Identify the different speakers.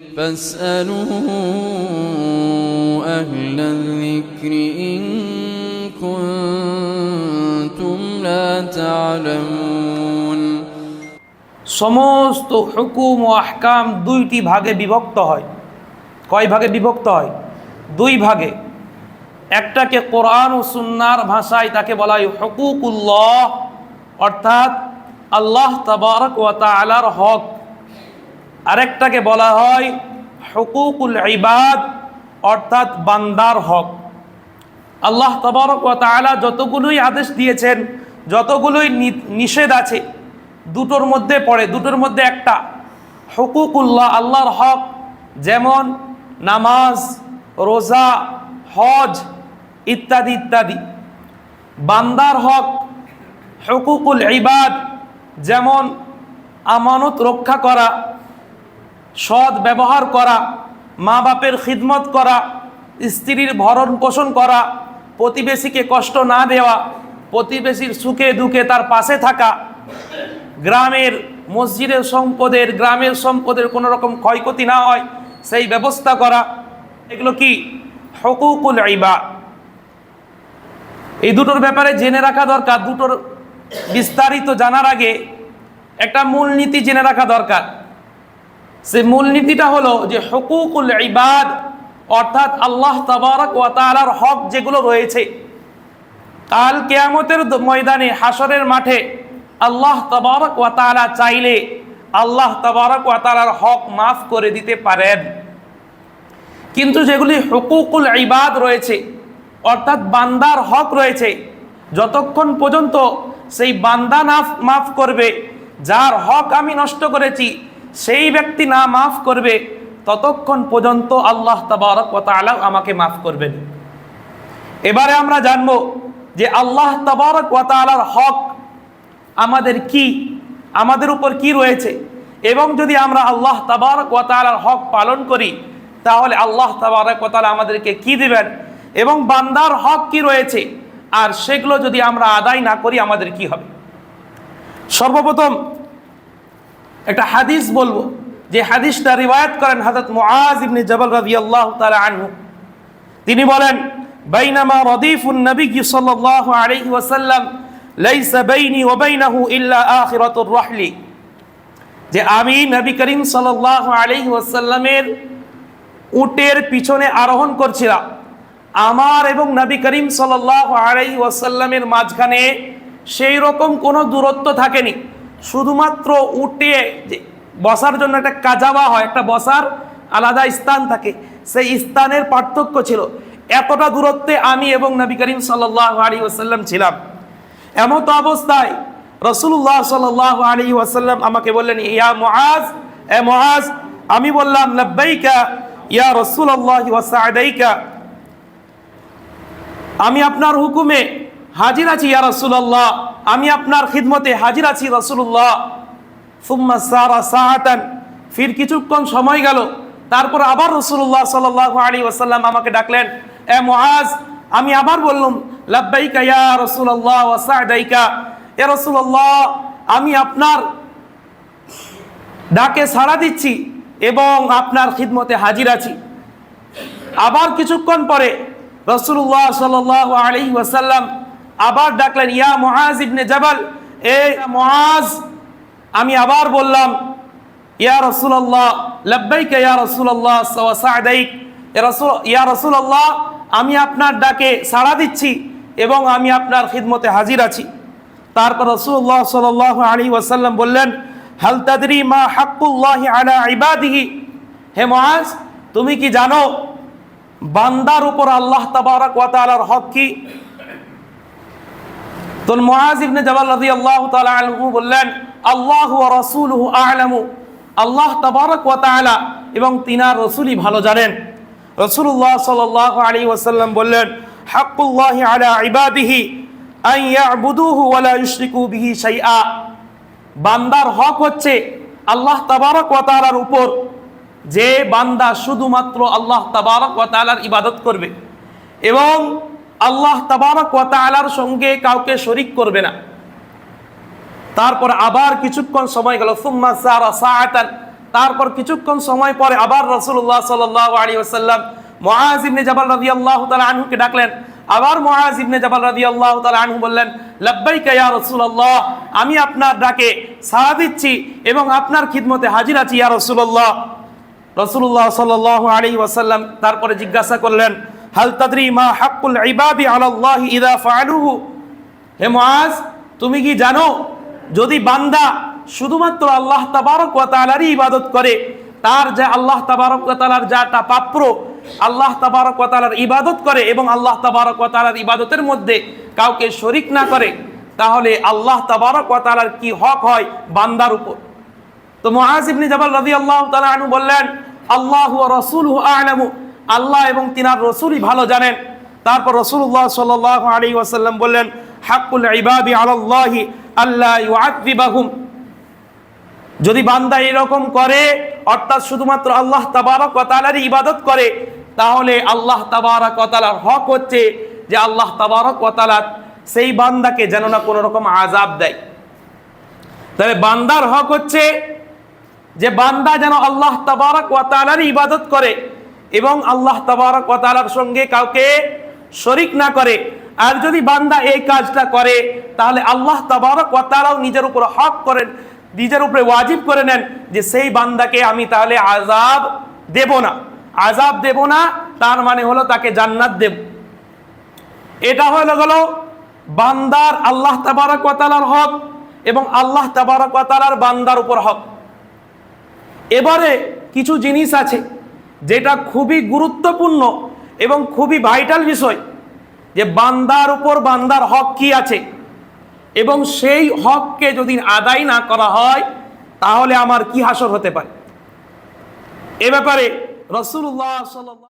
Speaker 1: فاسألوا أهل الذكر إن كنتم لا تعلمون
Speaker 2: সমস্ত হুকুম ও আহকাম দুইটি ভাগে বিভক্ত হয় কয় ভাগে বিভক্ত হয় দুই ভাগে একটাকে কোরআন ও সুন্নার ভাষায় তাকে বলা হয় হকুকুল্লাহ অর্থাৎ আল্লাহ তাবারক ওয়া তাআলার হক আরেকটাকে বলা হয় হকুকুল ইবাদ, অর্থাৎ বান্দার হক। আল্লাহ তবরক ও তাআলা যতগুলোই আদেশ দিয়েছেন, যতগুলোই নিষেধ আছে, দুটোর মধ্যে পড়ে, দুটোর মধ্যে একটা। হকুকুল্লাহ আল্লাহর হক, যেমন নামাজ, রোজা, হজ ইত্যাদি ইত্যাদি। বান্দার হক, হকুকুল ইবাদ, যেমন আমানত রক্ষা করা সৎ ব্যবহার করা, মা বাপের খিদমত করা, স্ত্রীর ভরণ পোষণ করা, প্রতিবেশীকে কষ্ট না দেওয়া, প্রতিবেশীর সুখে দুঃখে তার পাশে থাকা, গ্রামের মসজিদের সম্পদের, গ্রামের সম্পদের কোনো রকম ক্ষয়ক্ষতি না হয়, সেই ব্যবস্থা করা, এগুলো কি? হকুকুল ইবা। এই দুটোর ব্যাপারে জেনে রাখা দরকার, দুটোর বিস্তারিত জানার আগে একটা মূলনীতি জেনে রাখা দরকার। সে মূলনীতিটা হলো যে হকুকুল ইবাদ, অর্থাৎ আল্লাহ তাবারক ওয়া তাআলার হক যেগুলো রয়েছে। কাল কেয়ামতের ময়দানে হাসরের মাঠে আল্লাহ তাবারক ওয়া তাআলা চাইলে আল্লাহ তাবারক ওয়া তাআলার হক মাফ করে দিতে পারেন। কিন্তু যেগুলি হকুকুল ইবাদ রয়েছে, অর্থাৎ বান্দার হক রয়েছে, যতক্ষণ পর্যন্ত সেই বান্দা না মাফ করবে, যার হক আমি নষ্ট করেছি সেই ব্যক্তি না মাফ করবে, ততক্ষণ পর্যন্ত আল্লাহ তাবারক তাআলা আমাকে মাফ করবেন। এবারে আমরা জানব যে আল্লাহ তাবারক ওয়া তাআলার হক আমাদের কি, আমাদের উপর কি রয়েছে? এবং যদি আমরা আল্লাহ তাবারক ওয়া তাআলার হক পালন করি, তাহলে আল্লাহ তাবারক তাআলা আমাদেরকে কি দিবেন? এবং বান্দার হক কি রয়েছে? আর সেগুলো যদি আমরা আদায় না করি, আমাদের কি হবে? সর্বপ্রথম একটা হাদিস বলব, যে হাদিসটা রিওয়ায়াত করেন হযরত মুআজ ইবনে জবল রাদিয়াল্লাহু তাআলা আনহু। তিনি বলেন, বাইনামা রদিফুন নবী সাল্লাল্লাহু আলাইহি ওয়াসাল্লাম লাইসা বাইনি ওয়া বাইনাহু ইল্লা আখিরাতুর রাহলি। যে আমি নবী করিম সাল্লাল্লাহু আলাইহি ওয়াসাল্লামের উটের পিছনে আরোহণ করছিলাম, আমার এবং নবী করিম সাল্লাল্লাহু আলাইহি ওয়াসাল্লামের মাঝখানে সেই রকম কোনো দূরত্ব থাকেনি। শুধুমাত্র উঠে বসার জন্য একটা কাজাবা হয়, একটা বসার আলাদা স্থান থাকে। সেই স্থানের পার্থক্য ছিল এতটা দূরত্বে আমি এবং নবী করিম সাল্লাল্লাহু আলাইহি ওয়াসাল্লাম ছিলাম। এমত অবস্থায় রসুল্লাহ সাল্লাহ আলী ওয়াসাল্লাম আমাকে বললেন, ইয়া মুআজ, এ মহাজ আমি বললাম, লব্বাইকা, ইয়া রসুল্লাহ ওয়াসাদাইকা আমি আপনার হুকুমে হাজির আছি ইয়া রসুল্লাহ আমি আপনার খিদমতে হাজির আছি রসুল্লাহ ফুম্মা সারা সাহাতান। ফির কিছুক্ষণ সময় গেল। তারপর আবার রসুল্লাহ সাল্লাহ আলী ওয়াসাল্লাম আমাকে ডাকলেন, এ মুআজ, আমি আবার বললাম, লাব্বাইকা ইয়া রসুল্লাহ ওয়াসাদাইকা এ রসুল্লাহ আমি আপনার ডাকে সাড়া দিচ্ছি এবং আপনার খিদমতে হাজির আছি। আবার কিছুক্ষণ পরে রসুল্লাহ সাল আলী ওয়াসাল্লাম আবার ডাকলেন, ইয়া মহাজ ইবনে জবাল, এ মহাজ আমি আবার বললাম, ইয়া রসুল্লাহ লব্বাইকে ইয়া রসুল্লাহ সাদাইক ইয়া রসুল্লাহ আমি আপনার ডাকে সাড়া দিচ্ছি এবং আমি আপনার খিদমতে হাজির আছি। তারপর রসুল্লাহ সাল আলী ওয়াসাল্লাম বললেন, হাল তাদরি মা হাক্কুল্লাহ আলা ইবাদিহি? হে মহাজ তুমি কি জানো, বান্দার উপর আল্লাহ তাবারক ওয়া তাআলার হক কি? তো মুআজ ইবনে জাবাল রাদিয়াল্লাহু তাআলা আনহু বললেন, আল্লাহ রাসূলুহু আ'লামু। আল্লাহ তাবারক ওয়া এবং তিনার রাসূলই ভালো জানেন। রাসূলুল্লাহ সাল্লাল্লাহু আলাইহি ওয়াসাল্লাম বললেন, হাক্কুল্লাহি আলা ইবাদিহি বান্দার হক হচ্ছে আল্লাহ তাবারক ওয়া উপর। যে বান্দা শুধুমাত্র আল্লাহ তাবারক ওয়া ইবাদত করবে এবং আল্লাহ তাবারক ওয়া তাআলার সঙ্গে কাউকে শরিক করবে না। তারপর আবার কিছুক্ষণ সময় গেল, সুম্মা তারপর কিছুক্ষণ সময় পরে আবার রসুল্লাহ সাল্লাহ আলী আসাল্লাম মহাজ ইবনে জাবাল রাজি আল্লাহ তালা আনহুকে ডাকলেন। আবার মহাজ ইবনে জাবাল রাজি আল্লাহ তালা আনহু বললেন, লব্বাইকা ইয়া রসুল্লাহ আমি আপনার ডাকে সাড়া দিচ্ছি এবং আপনার খিদমতে হাজির আছি ইয়া রসুল্লাহ রসুল্লাহ সাল্লাহ আলী ওয়াসাল্লাম তারপরে জিজ্ঞাসা করলেন হাল তাদরি মা হাক্কুল ইবাদি আলাল্লাহ ইদা ফাআলুহু। হে মুআজ, তুমি কি জানো, যদি বান্দা শুধুমাত্র আল্লাহ তাবারক ওয়া তাআলারই ইবাদত করে, তার যে আল্লাহ তাবারক ওয়া তাআলার যাটা প্রাপ্য আল্লাহ তাবারক ওয়া তাআলার ইবাদত করে এবং আল্লাহ তাবারক ওয়া তাআলার ইবাদতের মধ্যে কাউকে শরিক না করে, তাহলে আল্লাহ তাবারক ওয়া তাআলার কি হক হয় বান্দার উপর? তো মুআজ ইবনে জাবাল রাদিয়াল্লাহু তাআলা আনহু বললেন, আল্লাহ রসুল আ'লামু। আল্লাহ এবং তিনার রসুলই ভালো জানেন। তারপর রসুল্লাহ সাল্লাল্লাহু আলাইহি ওয়াসাল্লাম বললেন, হাক্কুল ইবাদি আলাল্লাহি আল্লা ইউআযিবাহুম। যদি বান্দা এরকম করে, অর্থাৎ শুধুমাত্র আল্লাহ তাবারক কতালারই ইবাদত করে, তাহলে আল্লাহ তাবারক কতালার হক হচ্ছে যে আল্লাহ তাবারক ওয়া তাআলা সেই বান্দাকে যেন না কোনো রকম আযাব দেয়। তাহলে বান্দার হক হচ্ছে যে বান্দা যেন আল্লাহ তাবারক ওয়া তাআলার ইবাদত করে এবং আল্লাহ তাবারক ওয়া তাআলার সঙ্গে কাউকে শরিক না করে, আর যদি বান্দা এই কাজটা করে, তাহলে আল্লাহ তাবারক ওয়া নিজের উপর হক করেন, নিজের উপরে ওয়াজিব করে নেন যে সেই বান্দাকে আমি তাহলে আজাব দেব না। আজাব দেব না, তার মানে হলো তাকে জান্নাত দেব। এটা হলো গেল বান্দার আল্লাহ তাবারক ওয়া হক এবং আল্লাহ তাবারক ওয়া বান্দার উপর হক। এবারে কিছু জিনিস আছে। যেটা খুবই গুরুত্বপূর্ণ এবং খুবই ভাইটাল বিষয় যে বান্দার উপর বান্দার হক কি আছে। এবং সেই হককে যদি আদায় না করা হয়, তাহলে আমার কি হাসর হতে পারে? এ ব্যাপারে রসুল্লাহ সাল্লাল্লাহু